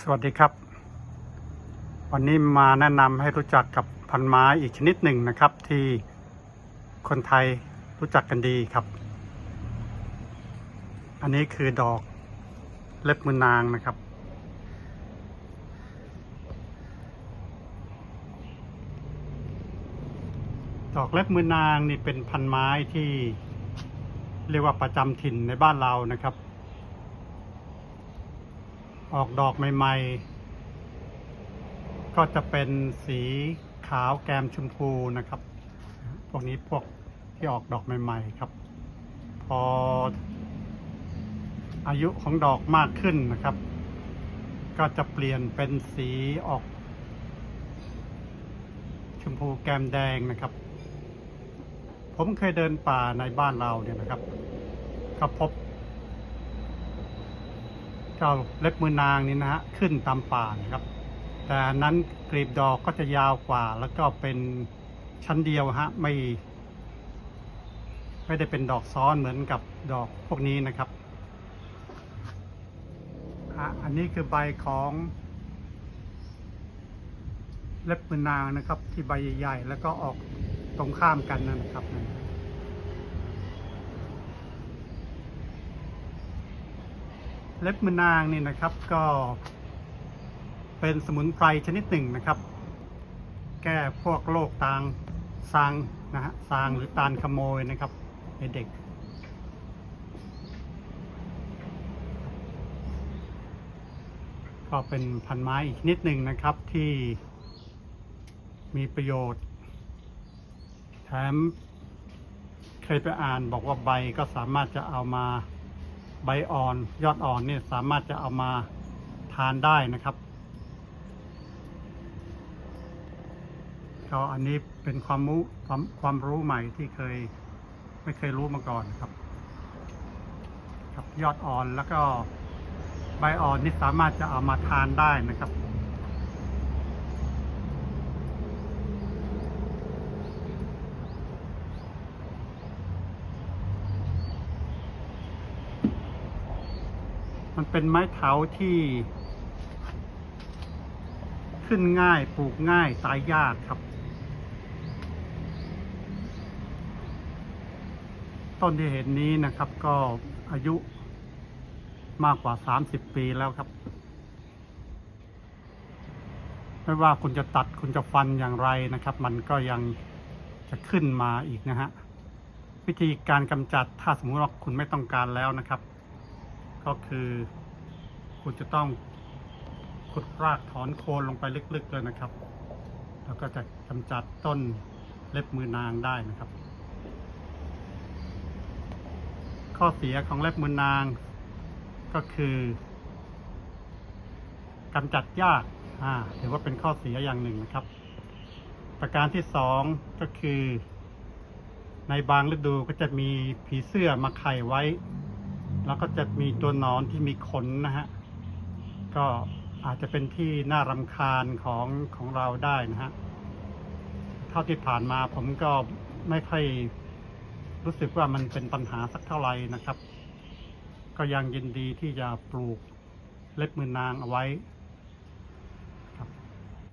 สวัสดีครับ วันนี้มาแนะนำให้รู้จักกับพันไม้อีกชนิดหนึ่งนะครับ ที่คนไทยรู้จักกันดีครับ อันนี้คือดอกเล็บมือนางนะครับ ดอกเล็บมือนางนี่เป็นพันไม้ที่เรียกว่าประจำถิ่นในบ้านเรานะครับ ออกดอกใหม่ ๆ ก็จะเป็นสีขาวแกมชมพูนะครับ พวกนี้พวกที่ออกดอกใหม่ ๆ ครับ พออายุของดอกมากขึ้นนะครับ ก็จะเปลี่ยนเป็นสีออก ชมพูแกมแดงนะครับ ผมเคยเดินป่าในบ้านเราเนี่ยนะครับ ก็พบ จ้าเล็บมือนางนี่นะฮะขึ้นตามป่านะครับ แต่นั้นกลีบดอกก็จะยาวกว่า แล้วก็เป็นชั้นเดียวฮะไม่ ไม่ได้เป็นดอกซ้อนเหมือนกับดอกพวกนี้นะครับอะอันนี้คือใบของเล็บมือนางนะครับ ที่ใบใหญ่ๆแล้วก็ออกตรงข้ามกันนั่นนะครับ เล็บมือนางนี่นะครับก็เป็นสมุนไพรชนิดหนึ่งนะครับ แก้พวกโรคตางซางนะฮะซางหรือตาลขโมยนะครับในเด็ก ก็เป็นพันไม้อีกนิดหนึ่งนะครับที่มีประโยชน์ แถมเคยไปอ่านบอกว่าใบก็สามารถจะเอามา ใบอ่อนยอดอ่อนเนี่ยสามารถจะเอามาทานได้นะครับก็อันนี้เป็นความรู้ความความรู้ใหม่ที่เคยไม่เคยรู้มาก่อนครับ ครับยอดอ่อนแล้วก็ใบอ่อนนี่สามารถจะเอามาทานได้นะครับ มันเป็นไม้เถาที่ ขึ้นง่ายปลูกง่ายตายยากครับ ต้นที่เห็นนี้นะครับ ก็อายุมากกว่า 30 ปีแล้วครับ ไม่ว่าคุณจะตัดคุณจะฟันอย่างไรนะครับ มันก็ยังจะขึ้นมาอีกนะฮะวิธีการกำจัดถ้าสมมติว่าคุณไม่ต้องการแล้วนะครับ ก็คือคุณจะต้องขุดรากถอนโคนลงไปลึกๆเลยนะครับ แล้วก็จะกำจัดต้นเล็บมือนางได้นะครับ ข้อเสียของเล็บมือนางก็คือกำจัดยากอ่าถือว่าเป็นข้อเสียอย่างหนึ่งนะครับ ประการที่สองก็คือ ในบางฤดูก็จะมีผีเสื้อมาไข่ไว้ แล้วก็จะมีตัวนอนที่มีขนนะฮะ ก็อาจจะเป็นที่น่ารำคาญของของเราได้นะฮะ เท่าที่ผ่านมาผมก็ไม่ค่อยรู้สึกว่ามันเป็นปัญหาสักเท่าไหร่นะครับ ก็ยังยินดีที่จะปลูกเล็บมือนางเอาไว้